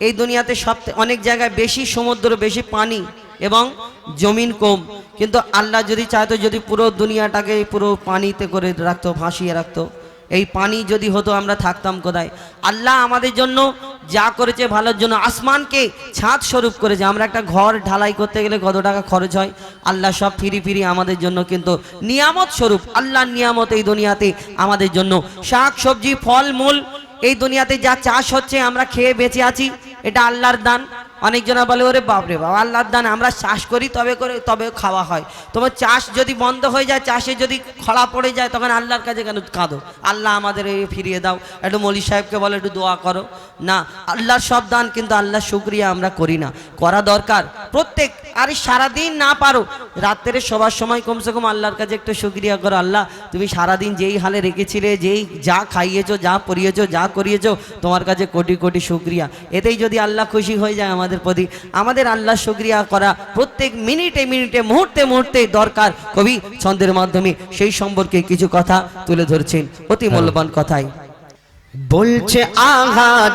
এই দুনিয়াতে সব অনেক জায়গায় বেশি সমুদ্র, বেশি পানি এবং জমিন কম। কিন্তু আল্লাহ যদি চাইতো যদি পুরো দুনিয়াটাকে পুরো পানিতে করে রাখতো, ভাসিয়ে রাখতো, এই পানি যদি হতো আমরা থাকতাম কোথায়? আল্লাহ আমাদের জন্য যা করেছে ভালোর জন্য আসমানকে ছাদ স্বরূপ করেছে। আমরা একটা ঘর ঢালাই করতে গেলে কত টাকা খরচ হয়? আল্লাহ সব ফিরি ফিরি আমাদের জন্য কিন্তু নিয়ামত স্বরূপ। আল্লাহর নিয়ামত এই দুনিয়াতে আমাদের জন্য। শাক, সবজি ফল মূল এই দুনিয়াতে যা চাষ হচ্ছে, আমরা খেয়ে বেঁচে আছি, এটা আল্লাহর দান। অনেকজনা বলে, ওরে বাপরে বাবা আল্লাহর দান, আমরা চাষ করি তবে করে, তবে খাওয়া হয়। তোমার চাষ যদি বন্ধ হয়ে যায়, চাষে যদি খরা পড়ে যায়, তখন আল্লাহর কাছে কেন কাঁদো? আল্লাহ আমাদের এই ফিরিয়ে দাও। একটু মলি সাহেবকে বলো, একটু দোয়া করো। না, আল্লাহর সব দান, কিন্তু আল্লাহ শুক্রিয়া আমরা করি না। করা দরকার প্রত্যেক, আর সারাদিন না পারো। রাত্রে সবার সময় কমসে কম আল্লাহর কাছে একটু শুক্রিয়া করো, আল্লাহ, তুমি সারাদিন যেই হালে রেখেছিলে, যেই যা খাইয়েছো, যা পরিয়েছো, যা করিয়েছো, তোমার কাছে কোটি কোটি শুক্রিয়া। এতেই যদি আল্লাহ খুশি হয়ে যায় আমাদের প্রতি, আমাদের আল্লাহ শুক্রিয়া করা প্রত্যেক মিনিটে মিনিটে, মুহূর্তে মুহূর্তে দরকার। কবি ছন্দের মাধ্যমে সেই সম্পর্কে কিছু কথা তুলে ধরছেন। অতি মূল্যবান কথাই। বলছে আঘাত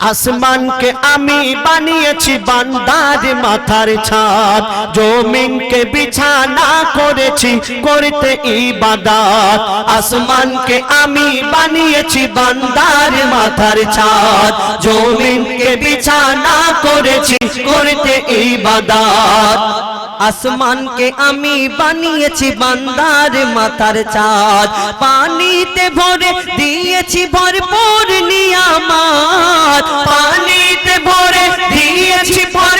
আসমানকে আমি বানিয়েছি বান্দার মাথার ছাদ। জমিনকে বিছানা করেছি, করতে ইবাদত। আসমানকে আমি বানিয়েছি বান্দার মাথার ছাদ। জমিনকে বিছানা করেছি, করতে ইবাদত। আসমানকে আমি বানিয়েছি বান্দার মাথার চাঁদ। পানিতে ভরে দিয়েছি ভরপুর নিয়ামাত। পানিতে ভরে দিয়েছি ভরপুর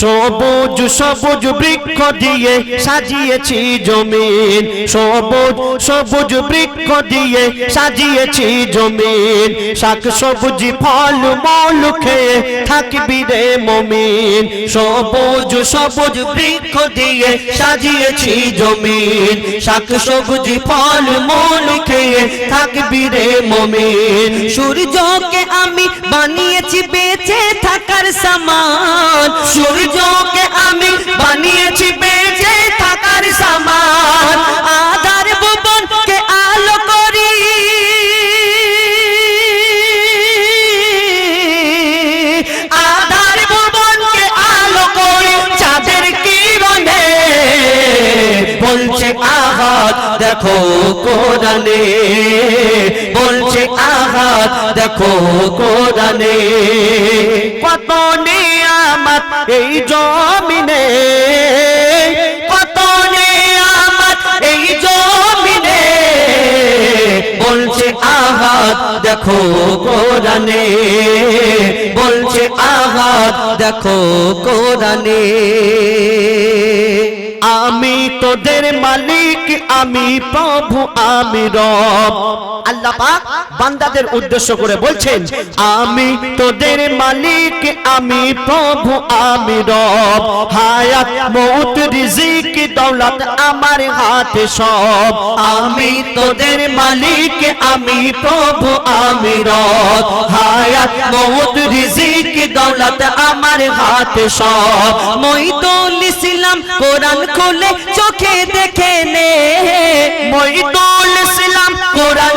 সবুজ সবুজ বৃক্ষ দিয়ে সাজিয়েছি জমিন। সবুজ সবুজ বৃক্ষ দিয়ে সাজিয়েছি জমিন। শাক সবুজ, ফল, মল খেয়ে থাকবি রে মমিন। সবুজ সবুজ বৃক্ষ দিয়ে সাজিয়েছি জমিন। শাক সবুজ, ফল, মল খেয়ে থাকবি রে মমিন। সূর্যকে আমি বানিয়েছি, বেঁচে থাকার সামান। সূর্যকে আমি বানিয়েছি বেঁচে থাকার সামান। আধার আলো করি। আধার ভুবনকে আলো করে, চাঁদের কিরণে। বলছে আঘাত দেখো কোরআনে। বলছে আঘাত দেখো কোরআনে। কত নিয়ামত এই জমিনে? নিয়ামত এই জমিনে? বলছে আঘাত দেখো কোরআনে। বলছে, আহাত দেখো কোরআনে। আমি তোদের মালিক আমি প্রভু আমি রব। আল্লাহ পাক বান্দাদের উদ্দেশ্য করে বলছেন আমি তোদের মালিক আমি প্রভু আমি রব। হায়াত মৌত রিজিক দৌলত আমার হাতে সব। আমি তোদের মালিক আমি প্রভু আমি রব। হায়াত মৌত রিজিক দৌলত আমার হাতে সব। মইদুল ইসলাম কোরআন খুলে চোখে দেখে নে। মইদুল ইসলাম কোরআন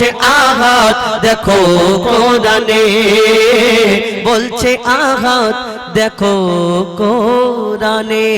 বলছে আহাত দেখো কোরআনে। বলছে আঘাত দেখো কোরআনে।